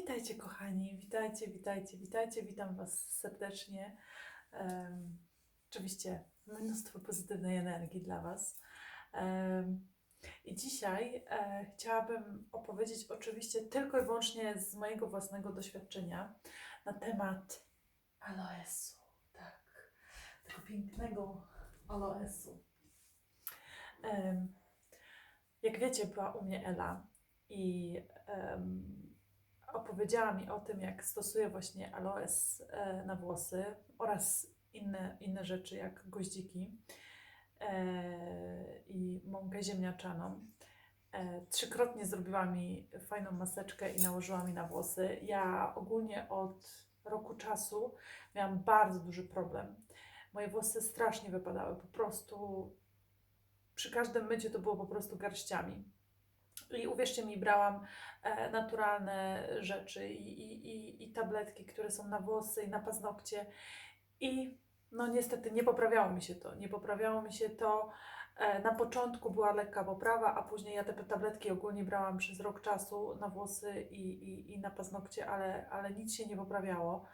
Witajcie, kochani, witajcie, witajcie, witajcie, witam Was serdecznie. Em, oczywiście mnóstwo pozytywnej energii dla Was. Em, I dzisiaj e, chciałabym opowiedzieć oczywiście tylko i wyłącznie z mojego własnego doświadczenia na temat aloesu, tak, tego pięknego aloesu. Em, jak wiecie, była u mnie Ela i em, opowiedziała mi o tym, jak stosuje właśnie aloes e, na włosy oraz inne, inne rzeczy, jak goździki e, i mąkę ziemniaczaną. E, trzykrotnie zrobiła mi fajną maseczkę i nałożyła mi na włosy. Ja ogólnie od roku czasu miałam bardzo duży problem. Moje włosy strasznie wypadały, po prostu przy każdym myciu to było po prostu garściami. I uwierzcie mi, brałam e, naturalne rzeczy i, i, i, tabletki, które są na włosy i na paznokcie. I no niestety nie poprawiało mi się to. Nie poprawiało mi się to. E, na początku była lekka poprawa, a później ja te tabletki ogólnie brałam przez rok czasu na włosy i, i, i na paznokcie, ale, ale nic się nie poprawiało.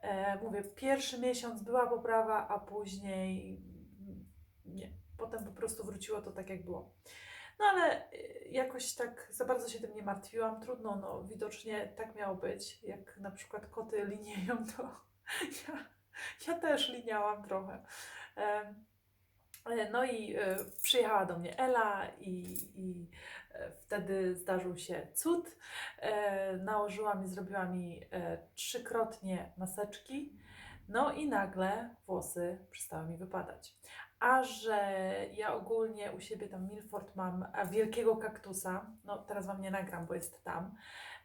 E, mówię, pierwszy miesiąc była poprawa, a później nie. Potem po prostu wróciło to tak, jak było. No ale y, jakoś tak za bardzo się tym nie martwiłam. Trudno, no widocznie tak miało być. Jak na przykład koty linieją, to ja, ja też liniałam trochę. E, No i e, przyjechała do mnie Ela i, i e, wtedy zdarzył się cud. Nałożyła mi, zrobiła mi trzykrotnie maseczki. No i nagle włosy przestały mi wypadać. A że ja ogólnie u siebie tam Milford mam e, wielkiego kaktusa, no teraz Wam nie nagram, bo jest tam.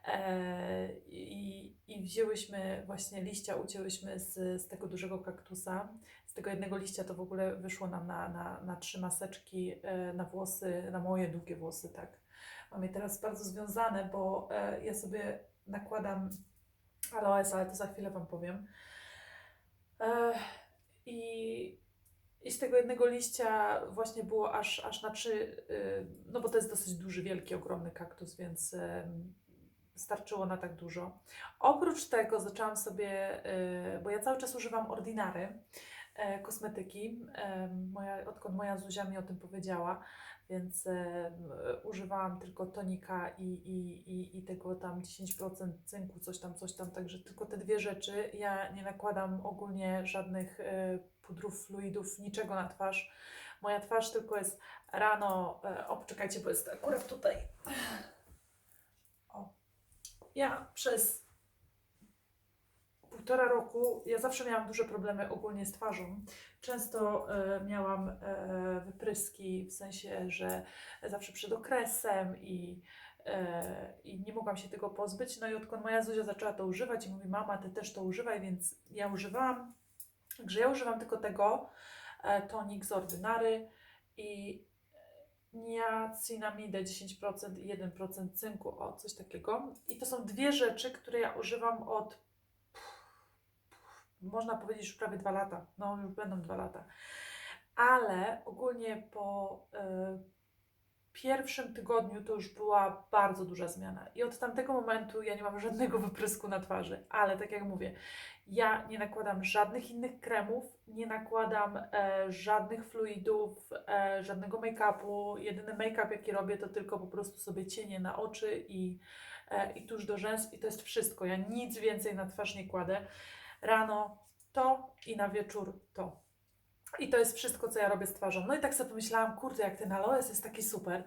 E, I, I wzięłyśmy właśnie liścia, ucięłyśmy z, z tego dużego kaktusa. Z tego jednego liścia to w ogóle wyszło nam na, na, na trzy maseczki e, na włosy, na moje długie włosy, tak. Mam je teraz bardzo związane, bo ja sobie nakładam aloes, ale to za chwilę Wam powiem. I, I z tego jednego liścia właśnie było aż, aż na trzy, y, no bo to jest dosyć duży, wielki, ogromny kaktus, więc starczyło na tak dużo. Oprócz tego zaczęłam sobie, y, bo ja cały czas używam ordinary e, kosmetyki, moja, odkąd moja Zuzia mi o tym powiedziała, więc używałam tylko tonika i, i, i, i tego tam 10% cynku, coś tam, coś tam, także tylko te dwie rzeczy. Ja nie nakładam ogólnie żadnych e, pudrów, fluidów, niczego na twarz. Moja twarz tylko jest rano, e, o czekajcie, bo jest akurat tutaj. O. Ja przez półtora roku, ja zawsze miałam duże problemy ogólnie z twarzą. Często e, miałam e, wypryski, w sensie, że zawsze przed okresem i, e, i nie mogłam się tego pozbyć. No i odkąd moja Zuzia zaczęła to używać i mówi, mama, ty też to używaj, więc ja używałam. Także ja używam tylko tego, e, tonik z ordynary i niacinamidę 10% i 1% cynku, o coś takiego. I to są dwie rzeczy, które ja używam od można powiedzieć już prawie dwa lata. No, już będą dwa lata. Ale ogólnie po y, pierwszym tygodniu to już była bardzo duża zmiana. I od tamtego momentu ja nie mam żadnego wyprysku na twarzy. Ale tak jak mówię, ja nie nakładam żadnych innych kremów, nie nakładam e, żadnych fluidów, e, żadnego make-upu. Jedyny make-up, jaki robię, to tylko po prostu sobie cienie na oczy i, e, i tuż do rzęs. I to jest wszystko. Ja nic więcej na twarz nie kładę rano to i na wieczór to. I to jest wszystko, co ja robię z twarzą. No i tak sobie pomyślałam, kurde, jak ten aloes jest taki super,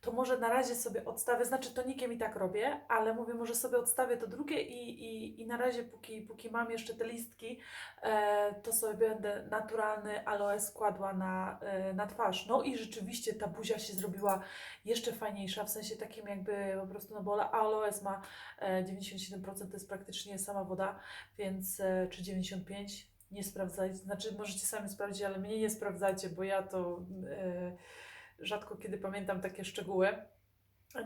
to może na razie sobie odstawię, znaczy tonikiem i tak robię, ale mówię, może sobie odstawię to drugie i, i, i na razie, póki, póki mam jeszcze te listki, e, to sobie będę naturalny aloes kładła na, e, na twarz. No i rzeczywiście ta buzia się zrobiła jeszcze fajniejsza, w sensie takim jakby po prostu, no bo aloes ma e, 97% to jest praktycznie sama woda, więc e, czy 95%, nie sprawdzajcie, znaczy możecie sami sprawdzić, ale mnie nie sprawdzajcie, bo ja to e, rzadko kiedy pamiętam takie szczegóły.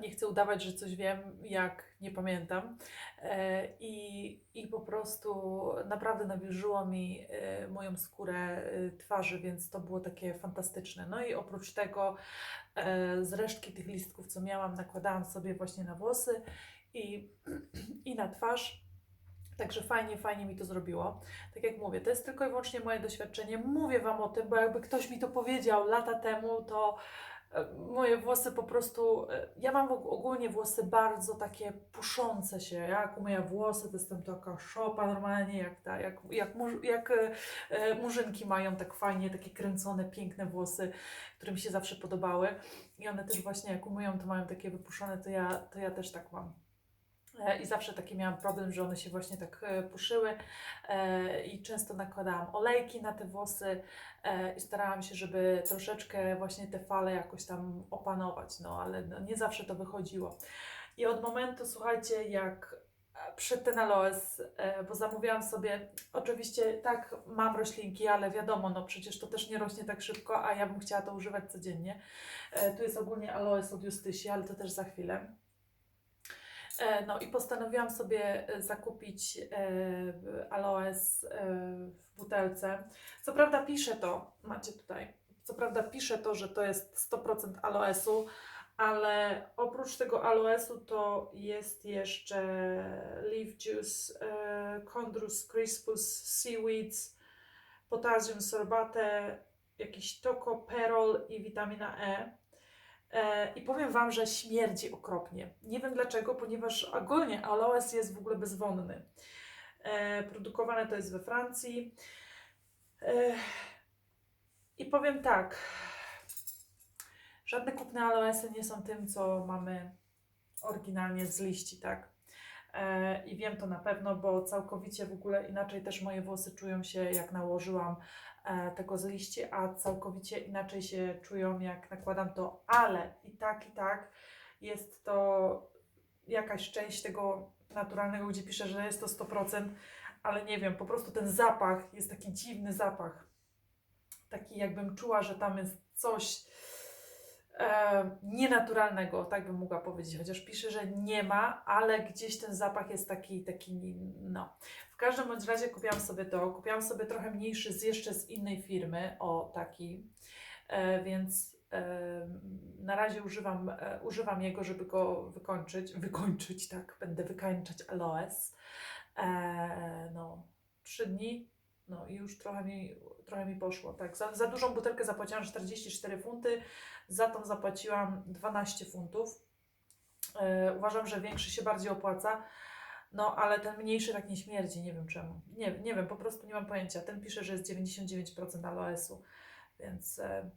Nie chcę udawać, że coś wiem, jak nie pamiętam. E, I, I po prostu naprawdę nawilżyło mi e, moją skórę e, twarzy, więc to było takie fantastyczne. No i oprócz tego e, z resztki tych listków, co miałam, nakładałam sobie właśnie na włosy i, i na twarz. Także fajnie, fajnie mi to zrobiło. Tak jak mówię, to jest tylko i wyłącznie moje doświadczenie. Mówię Wam o tym, bo jakby ktoś mi to powiedział lata temu, to e, moje włosy po prostu. e, Ja mam og- ogólnie włosy bardzo takie puszące się. Jak umyję włosy, to jestem taka szopa normalnie, jak, ta, jak, jak, mur, jak e, e, murzynki mają tak fajnie, takie kręcone, piękne włosy, które mi się zawsze podobały. I one też właśnie jak umyją, to mają takie wypuszczone, to ja, to ja też tak mam. E, I zawsze taki miałam problem, że one się właśnie tak e, puszyły e, i często nakładałam olejki na te włosy i starałam się, żeby troszeczkę właśnie te fale jakoś tam opanować, no ale no, nie zawsze to wychodziło. I od momentu, słuchajcie, jak przed ten aloes, bo zamówiłam sobie, oczywiście tak, mam roślinki, ale wiadomo, no przecież to też nie rośnie tak szybko, a ja bym chciała to używać codziennie. Tu jest ogólnie aloes od Justysi, ale to też za chwilę. E, No i postanowiłam sobie e, zakupić e, aloes w butelce. Co prawda pisze to, macie tutaj, co prawda pisze to, że to jest 100% aloesu, ale oprócz tego aloesu to jest jeszcze leaf juice, chondrus crispus, seaweeds, potassium sorbate, jakiś tocoperol i witamina E. E, I powiem Wam, że śmierdzi okropnie. Nie wiem dlaczego, ponieważ ogólnie aloes jest w ogóle bezwonny. E, Produkowane to jest we Francji. E, I powiem tak, żadne kupne aloesy nie są tym, co mamy oryginalnie z liści, tak? E, I wiem to na pewno, bo całkowicie w ogóle inaczej też moje włosy czują się, jak nałożyłam e, tego z liści, a całkowicie inaczej się czują, jak nakładam to, ale i tak, i tak jest to jakaś część tego naturalnego, gdzie pisze, że jest to 100%, ale nie wiem, po prostu ten zapach jest taki dziwny zapach. Taki jakbym czuła, że tam jest coś e, nienaturalnego, tak bym mogła powiedzieć, chociaż pisze, że nie ma, ale gdzieś ten zapach jest taki, taki, no. W każdym bądź razie kupiłam sobie to, kupiłam sobie trochę mniejszy z jeszcze z innej firmy, o taki, e, więc e, na razie używam, e, używam jego, żeby go wykończyć, wykończyć, tak, będę wykańczać aloes, e, no, trzy dni, no i już trochę mi, trochę mi poszło, tak, za, za dużą butelkę zapłaciłam 44 funty, za tą zapłaciłam 12 funtów. E, uważam, że większy się bardziej opłaca. No, ale ten mniejszy tak nie śmierdzi, nie wiem czemu. Nie, nie wiem, po prostu nie mam pojęcia. Ten pisze, że jest 99% aloesu, więc e,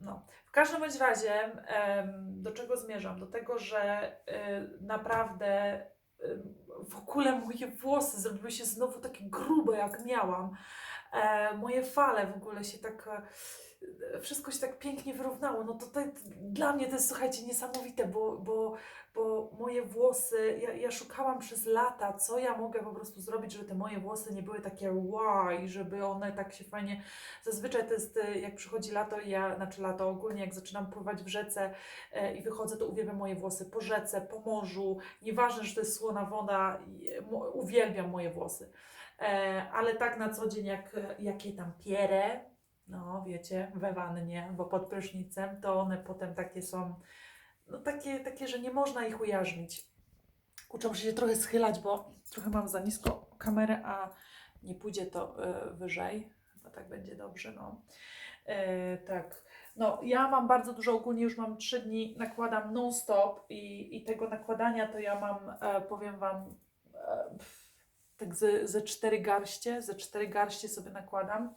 no. W każdym bądź razie, em, do czego zmierzam? Do tego, że e, naprawdę e, w ogóle moje włosy zrobiły się znowu takie grube, jak miałam. E, moje fale w ogóle się tak. Wszystko się tak pięknie wyrównało. No to, dla mnie to jest, słuchajcie, niesamowite, bo, bo, bo moje włosy, ja, ja szukałam przez lata, co ja mogę po prostu zrobić, żeby te moje włosy nie były takie wow i żeby one tak się fajnie. Zazwyczaj to jest, e, jak przychodzi lato ja, znaczy lato ogólnie, jak zaczynam pływać w rzece e, i wychodzę, to uwielbiam moje włosy po rzece, po morzu. Nieważne, że to jest słona woda, uwielbiam moje włosy. E, ale tak na co dzień, jak, jak je tam pierę, no wiecie, we wannie, bo pod prysznicem, to one potem takie są, no takie, takie że nie można ich ujarzmić. Muszę się trochę schylać, bo trochę mam za nisko kamerę, a nie pójdzie to e, wyżej. Chyba tak będzie dobrze, no. E, tak. No, ja mam bardzo dużo, ogólnie już mam 3 dni, nakładam non-stop i, i tego nakładania to ja mam, e, powiem Wam, e, tak ze, ze cztery garście, ze cztery garście sobie nakładam.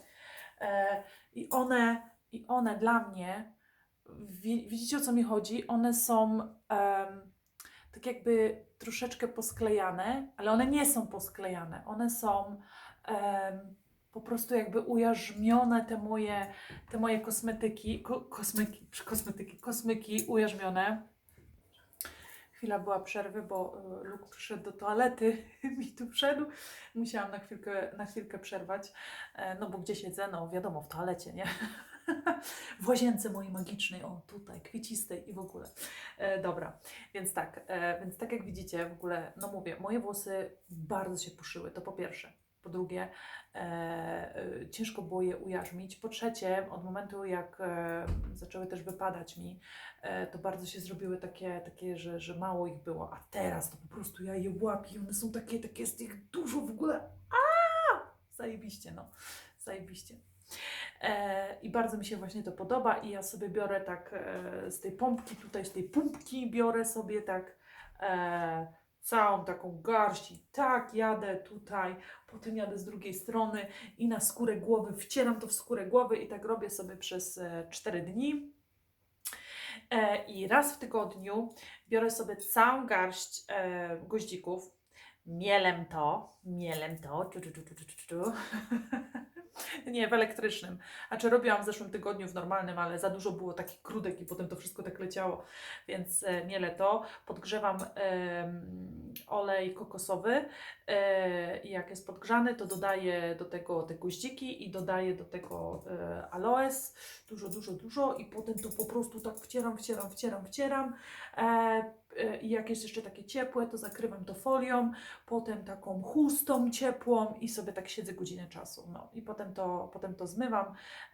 E, I one, i one dla mnie, wi, widzicie o co mi chodzi? One są em, tak jakby troszeczkę posklejane, ale one nie są posklejane. One są em, po prostu jakby ujarzmione te moje, te moje kosmetyki, ko, kosmyki, kosmetyki, kosmyki ujarzmione. Chwila była przerwy, bo y, Luke przyszedł do toalety, mi tu wszedł. Musiałam na chwilkę, na chwilkę przerwać, e, no bo gdzie siedzę? No wiadomo, w toalecie, nie? w łazience mojej magicznej, o tutaj, kwiecistej i w ogóle. E, dobra, więc tak, e, więc tak jak widzicie, w ogóle, no mówię, moje włosy bardzo się puszyły, to po pierwsze. Po drugie, e, e, ciężko było je ujarzmić. Po trzecie, od momentu jak e, zaczęły też wypadać mi, e, to bardzo się zrobiły takie, takie że, że mało ich było. A teraz to po prostu ja je łapię one są takie, takie jest ich dużo w ogóle. A! Zajebiście, no. Zajebiście. E, I bardzo mi się właśnie to podoba i ja sobie biorę tak e, z tej pompki, tutaj z tej pumpki biorę sobie tak całą taką garść i tak jadę tutaj, potem jadę z drugiej strony i na skórę głowy wcieram to w skórę głowy i tak robię sobie przez e, 4 dni. E, I raz w tygodniu biorę sobie całą garść e, goździków, mielem to, mielem to, czu, czu, czu, czu, czu, czu. Nie, w elektrycznym. A czy robiłam w zeszłym tygodniu w normalnym, ale za dużo było takich krudek i potem to wszystko tak leciało, więc e, mielę to. Podgrzewam em, olej kokosowy e, i jak jest podgrzany, to dodaję do tego te goździki i dodaję do tego e, aloes. Dużo, dużo, dużo i potem to po prostu tak wcieram, wcieram, wcieram, wcieram. E, e, I jak jest jeszcze takie ciepłe, to zakrywam to folią, potem taką chustą ciepłą i sobie tak siedzę godzinę czasu. No i potem to, potem to zmywam.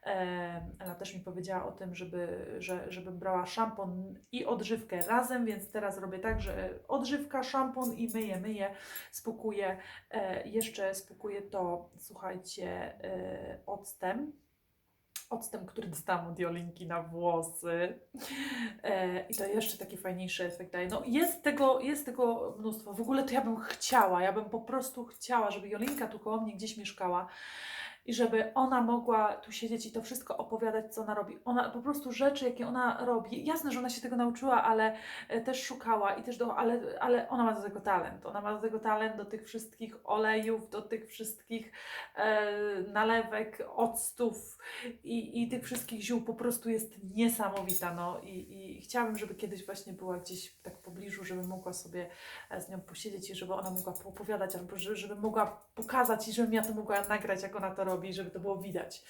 E, Ela też mi powiedziała o tym, żeby, że, żebym brała szampon i odżywkę razem, więc teraz robię tak, że odżywka, szampon i myję, myję, spukuję. E, jeszcze spukuję to, słuchajcie, e, octem octem, który dostałam od Jolinki na włosy. E, I to jeszcze taki fajniejszy efekt daje. No jest tego, jest tego mnóstwo. W ogóle to ja bym chciała, ja bym po prostu chciała, żeby Jolinka tu koło mnie gdzieś mieszkała i żeby ona mogła tu siedzieć i to wszystko opowiadać, co ona robi. Ona po prostu rzeczy, jakie ona robi. Jasne, że ona się tego nauczyła, ale e, też szukała i też do, ale, ale ona ma do tego talent. Ona ma do tego talent, do tych wszystkich olejów, do tych wszystkich e, nalewek, octów i, i tych wszystkich ziół po prostu jest niesamowita. No i, i chciałabym, żeby kiedyś właśnie była gdzieś tak w pobliżu, żeby mogła sobie e, z nią posiedzieć i żeby ona mogła poopowiadać, albo żeby mogła pokazać i żebym ja to mogła nagrać, jak ona to robi, żeby to było widać.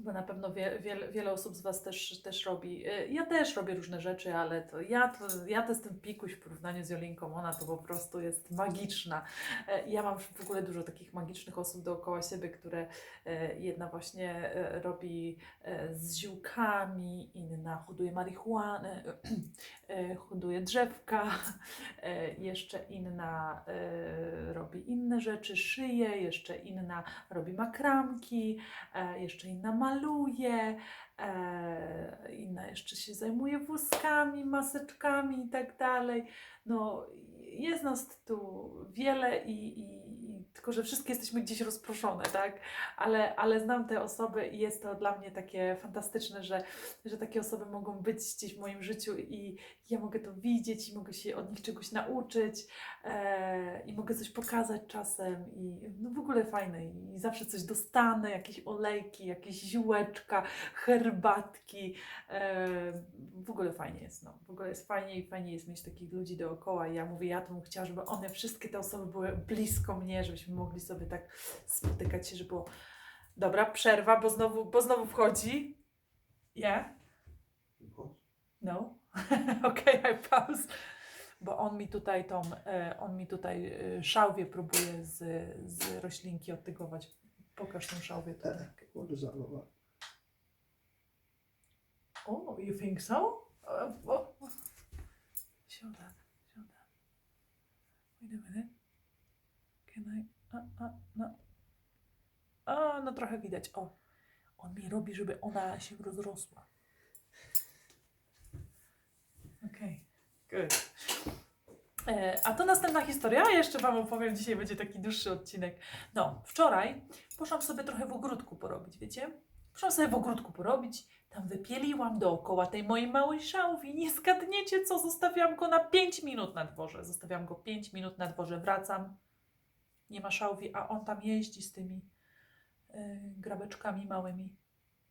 Bo na pewno wie, wiele, wiele osób z Was też, też robi. Y, Ja też robię różne rzeczy, ale to ja, to ja to jestem pikuś w porównaniu z Jolinką. Ona to po prostu jest magiczna. E, Ja mam w ogóle dużo takich magicznych osób dookoła siebie, które e, jedna właśnie e, robi e, z ziółkami, inna hoduje marihuanę, e, hoduje drzewka, e, jeszcze inna e, robi inne rzeczy, szyje, jeszcze inna robi makramki, e, jeszcze inna maluje, e, inna jeszcze się zajmuje wózkami, maseczkami i tak dalej. No, jest nas tu wiele i i tylko, że wszystkie jesteśmy gdzieś rozproszone, tak? Ale, ale znam te osoby i jest to dla mnie takie fantastyczne, że, że takie osoby mogą być gdzieś w moim życiu i ja mogę to widzieć i mogę się od nich czegoś nauczyć e, i mogę coś pokazać czasem i no w ogóle fajne. I zawsze coś dostanę, jakieś olejki, jakieś ziółeczka, herbatki, e, w ogóle fajnie jest, no, w ogóle jest fajnie i fajnie jest mieć takich ludzi dookoła. I ja mówię, ja to bym chciała, żeby one, wszystkie te osoby były blisko mnie, żebyśmy mogli sobie tak spotykać się, żeby było dobra, przerwa, bo znowu, bo znowu wchodzi, yeah, no, okej, I pause, bo on mi tutaj tą, e, on mi tutaj e, szałwię próbuje z, z roślinki odtygować. Pokaż tą szałwię tutaj. What does that look like? Oh, you think so? Uh, oh. Show that. Show that. Wait a minute. I? A, a, no. A, no trochę widać. O, on mi robi, żeby ona się rozrosła. Okej, good. E, a to następna historia. Jeszcze Wam opowiem. Dzisiaj będzie taki dłuższy odcinek. No, wczoraj poszłam sobie trochę w ogródku porobić, wiecie? Poszłam sobie w ogródku porobić. Tam wypieliłam dookoła tej mojej małej szałwi. Nie zgadniecie co, zostawiłam go na 5 minut na dworze. Zostawiłam go 5 minut na dworze. Wracam. Nie ma szałwi, a on tam jeździ z tymi y, grabeczkami małymi.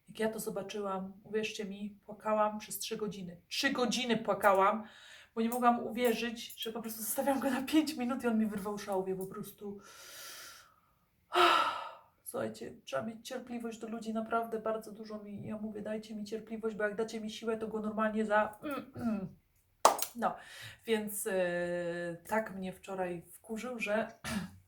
Jak ja to zobaczyłam, uwierzcie mi, płakałam przez 3 godziny. 3 godziny płakałam, bo nie mogłam uwierzyć, że po prostu zostawiam go na 5 minut i on mi wyrwał szałwię po prostu. Słuchajcie, trzeba mieć cierpliwość do ludzi, naprawdę bardzo dużo mi, ja mówię, dajcie mi cierpliwość, bo jak dacie mi siłę, to go normalnie za... No, więc e, tak mnie wczoraj wkurzył, że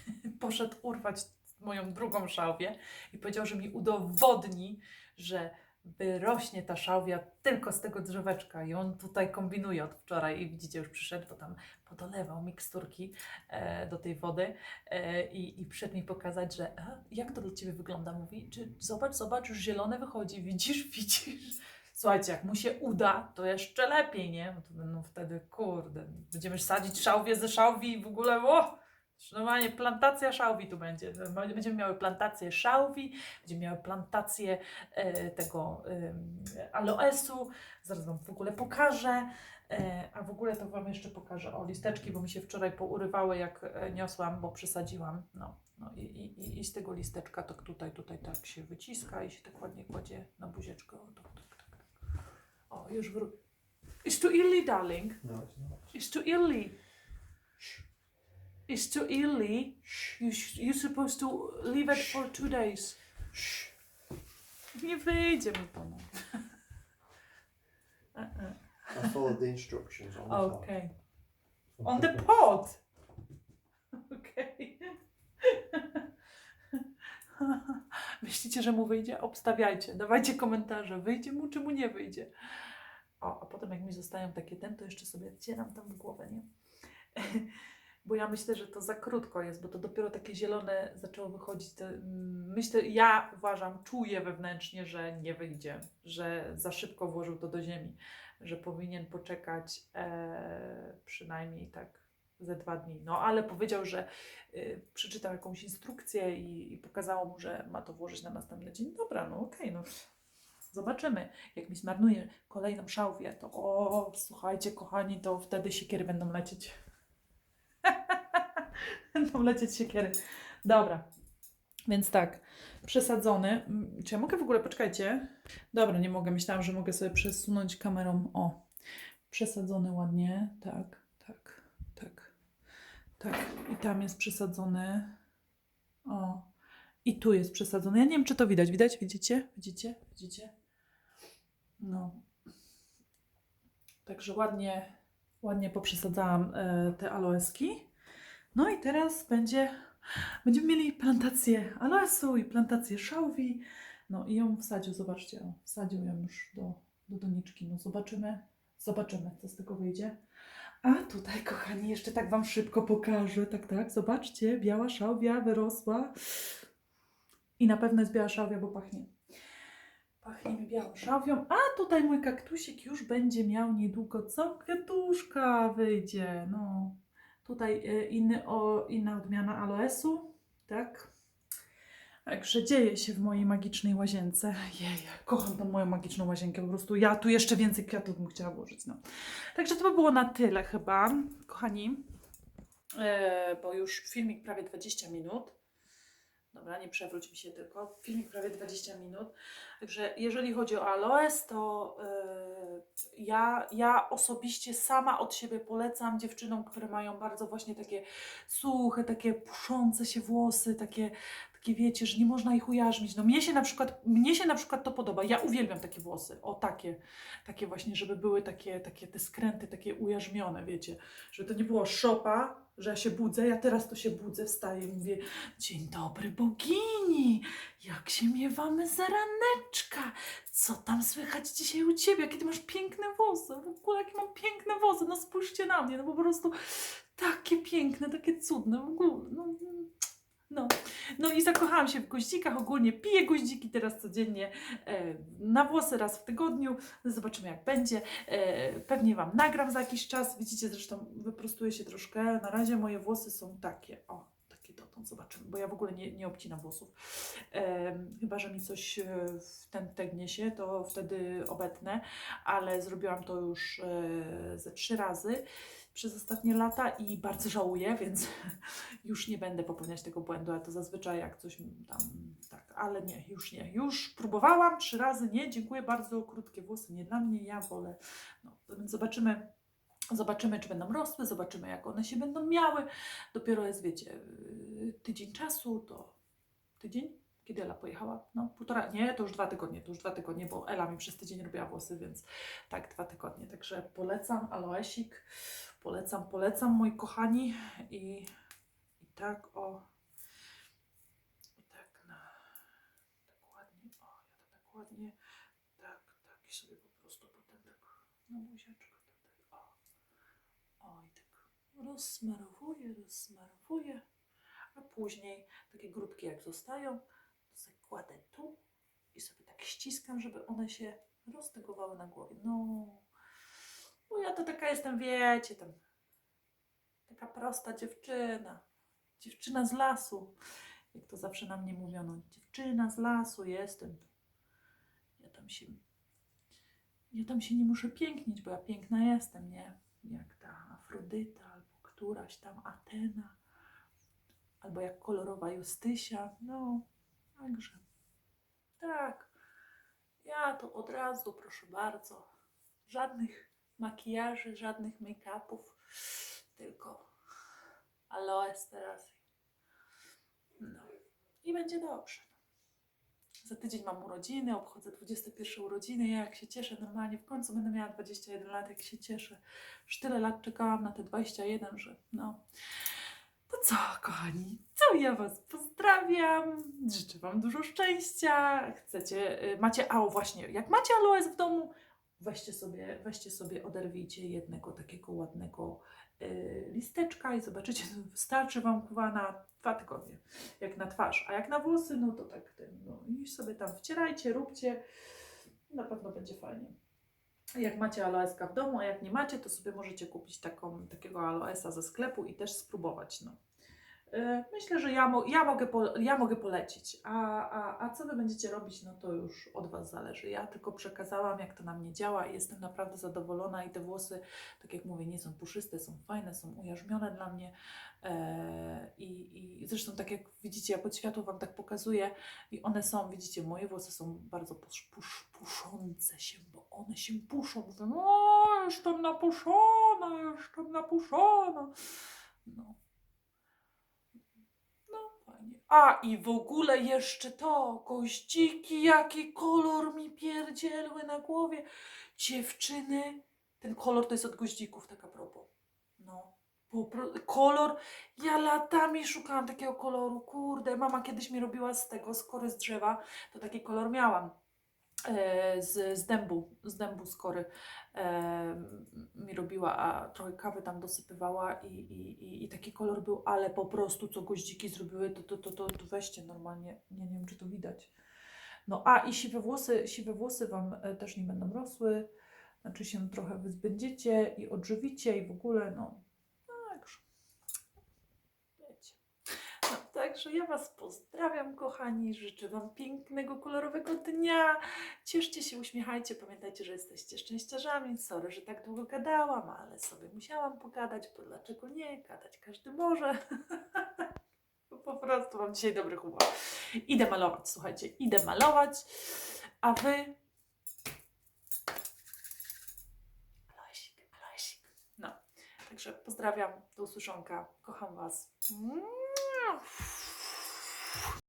poszedł urwać moją drugą szałwię i powiedział, że mi udowodni, że wyrośnie ta szałwia tylko z tego drzeweczka i on tutaj kombinuje od wczoraj i widzicie, już przyszedł, bo tam podolewał miksturki e, do tej wody e, i, i przyszedł mi pokazać, że a, jak to dla Ciebie wygląda? Mówi, czy zobacz, zobacz, już zielone wychodzi, widzisz, widzisz. Słuchajcie, jak mu się uda, to jeszcze lepiej, nie? Bo to będą wtedy, kurde, będziemy sadzić szałwie ze szałwi i w ogóle, o! Normalnie plantacja szałwi tu będzie. Będziemy miały plantację szałwi, będziemy miały plantację e, tego e, aloesu. Zaraz Wam w ogóle pokażę. E, a w ogóle to Wam jeszcze pokażę. O, listeczki, bo mi się wczoraj pourywały, jak e, niosłam, bo przesadziłam. No, no i, i, i z tego listeczka to tutaj, tutaj tak się wyciska i się tak ładnie kładzie na buzieczkę. O, tak, tak, tak. o już wró- It's too early, darling. No, it's not. It's too early. It's too early. You you're supposed to leave it for two days. Nie wyjdzie mi to. I followed the instructions on the top. Okay. On the pod. Okay. Myślicie, że mu wyjdzie? Obstawiajcie, dawajcie komentarze. Wyjdzie mu, czy mu nie wyjdzie. O, a potem jak mi zostają takie ten, to jeszcze sobie wcieram tam w głowę, nie? Bo ja myślę, że to za krótko jest, bo to dopiero takie zielone zaczęło wychodzić. Mm, myślę, ja uważam, czuję wewnętrznie, że nie wyjdzie, że za szybko włożył to do ziemi, że powinien poczekać e, przynajmniej tak ze dwa dni. No ale powiedział, że y, przeczytał jakąś instrukcję i, i pokazało mu, że ma to włożyć na następny dzień. Dobra, no okej, no zobaczymy. Jak mi zmarnuje kolejną szałwię, to o, słuchajcie, kochani, to wtedy siekiery będą lecieć. będą lecieć siekiery. Dobra. Więc tak, przesadzony. Mm, Czy ja mogę w ogóle, poczekajcie. Dobra, nie mogę. Myślałam, że mogę sobie przesunąć kamerą. O, przesadzony ładnie. Tak, tak, tak, tak. I tam jest przesadzony. O, i tu jest przesadzony. Ja nie wiem, czy to widać. Widać? Widzicie? Widzicie? Widzicie? No. Także ładnie, ładnie poprzesadzałam e, te aloeski. No i teraz będzie, będziemy mieli plantację aloesu i plantację szałwi. No i ją wsadził, zobaczcie, o, wsadził ją już do, do doniczki. No zobaczymy, zobaczymy, co z tego wyjdzie. A tutaj, kochani, jeszcze tak Wam szybko pokażę. Tak, tak, zobaczcie, biała szałwia wyrosła. I na pewno jest biała szałwia, bo pachnie. Pachnie mi białą szałwią. A tutaj mój kaktusik już będzie miał niedługo co? Kwiatuszka wyjdzie. No. Tutaj e, inny, o, inna odmiana aloesu. Tak. Także dzieje się w mojej magicznej łazience. Jej, kocham tą moją magiczną łazienkę. Po prostu ja tu jeszcze więcej kwiatów bym chciała włożyć. No. Także to by było na tyle chyba, kochani. E, bo już filmik prawie 20 minut. Dobra, nie przewróć mi się tylko. Filmik prawie 20 minut. Także jeżeli chodzi o aloes, to yy, ja, ja osobiście sama od siebie polecam dziewczynom, które mają bardzo właśnie takie suche, takie puszące się włosy, takie, takie wiecie, że nie można ich ujarzmić. No mnie się na przykład, mnie się na przykład to podoba. Ja uwielbiam takie włosy. O takie, takie właśnie, żeby były takie, takie te skręty, takie ujarzmione, wiecie. Żeby to nie było szopa, że ja się budzę, ja teraz to się budzę, wstaję i mówię Dzień dobry bogini, jak się miewamy co tam słychać dzisiaj u Ciebie, jakie Ty masz piękne włosy, w ogóle jakie mam piękne włosy, no spójrzcie na mnie, no po prostu takie piękne, takie cudne, w ogóle, no, no. No i zakochałam się w goździkach, ogólnie piję goździki teraz codziennie, e, na włosy raz w tygodniu, zobaczymy jak będzie, e, pewnie Wam nagram za jakiś czas, widzicie zresztą wyprostuję się troszkę, na razie moje włosy są takie, o, zobaczymy, bo ja w ogóle nie, nie obcinam włosów, chyba, że mi coś e, w ten tegnie się, to wtedy obetnę, ale zrobiłam to już e, ze trzy razy przez ostatnie lata i bardzo żałuję, więc już nie będę popełniać tego błędu, ale to zazwyczaj jak coś tam, tak, ale nie, już nie. Już próbowałam trzy razy, nie, dziękuję bardzo, krótkie włosy nie dla mnie, ja wolę, no, więc zobaczymy, zobaczymy, czy będą rosły, zobaczymy, jak one się będą miały. Dopiero jest, wiecie, tydzień czasu, to tydzień? Kiedy Ela pojechała? No, półtora, nie, to już dwa tygodnie, to już dwa tygodnie, bo Ela mi przez tydzień robiła włosy, więc tak, dwa tygodnie. Także polecam aloesik, polecam, polecam, moi kochani i, i tak, o. I tak na, tak ładnie, o, ja tak ładnie, tak, tak i sobie po prostu potem tak na buziaczkę tutaj, o. O, i tak rozsmarowuję, rozsmarowuję, a później takie grudki jak zostają, to sobie kładę tu i sobie tak ściskam, żeby one się roztegowały na głowie. No, bo ja to taka jestem, wiecie, tam taka prosta dziewczyna, dziewczyna z lasu, jak to zawsze na mnie mówiono, dziewczyna z lasu jestem. Ja tam się, ja tam się nie muszę pięknić, bo ja piękna jestem, nie? Jak ta Afrodyta, albo któraś tam Atena, albo jak kolorowa Justysia, no, także, tak, ja to od razu, proszę bardzo, żadnych makijaży, żadnych make-upów, tylko aloes teraz. No i będzie dobrze. Za tydzień mam urodziny, obchodzę 21 urodziny. Ja jak się cieszę normalnie, w końcu będę miała 21 lat, jak się cieszę. Już tyle lat czekałam na te 21, że no. To co, kochani? Co ja Was pozdrawiam. Życzę Wam dużo szczęścia. Chcecie, y, macie, a właśnie, jak macie aloes w domu, weźcie sobie, weźcie sobie, oderwijcie jednego takiego ładnego y, listeczka i zobaczycie, wystarczy Wam kuwa na dwa tygodnie, jak na twarz, a jak na włosy, no to tak no i sobie tam wcierajcie, róbcie, na pewno będzie fajnie. Jak macie aloeska w domu, a jak nie macie, to sobie możecie kupić taką, takiego aloesa ze sklepu i też spróbować, no. Y, Myślę, że ja, mo- ja, mogę ja mogę polecić, a, a, a co Wy będziecie robić, no to już od Was zależy. Ja tylko przekazałam, jak to na mnie działa i jestem naprawdę zadowolona i te włosy, tak jak mówię, nie są puszyste, są fajne, są ujarzmione dla mnie e, i, i zresztą tak jak widzicie, ja pod światło Wam tak pokazuję i one są, widzicie, moje włosy są bardzo pusz, pusz, puszące się, bo one się puszą. Mówię, o, jestem napuszona, jestem napuszona. No. No. A i w ogóle jeszcze to, goździki, jaki kolor mi pierdzielły na głowie. Dziewczyny, ten kolor to jest od goździków, tak a propos. No, kolor, ja latami szukałam takiego koloru, kurde, mama kiedyś mi robiła z tego, z kory z drzewa, to taki kolor miałam. E, z, z dębu, z dębu skory e, mi robiła, a trochę kawy tam dosypywała i, i, i, taki kolor był, ale po prostu co goździki zrobiły, to, to, to, to, to weźcie normalnie, nie, nie wiem czy to widać. No a i siwe włosy, siwe włosy Wam e, też nie będą rosły, znaczy się trochę wyzbędziecie i odżywicie i w ogóle, no, także, wiecie. No, także ja Was pozdrawiam, kochani. Życzę Wam pięknego, kolorowego dnia. Cieszcie się, uśmiechajcie. Pamiętajcie, że jesteście szczęściarzami. Sorry, że tak długo gadałam, ale sobie musiałam pogadać, bo dlaczego nie? Gadać każdy może. Bo po prostu mam dzisiaj dobry humor. Idę malować, słuchajcie, idę malować, a Wy... No, także pozdrawiam, do usłyszonka, kocham Was. フッ。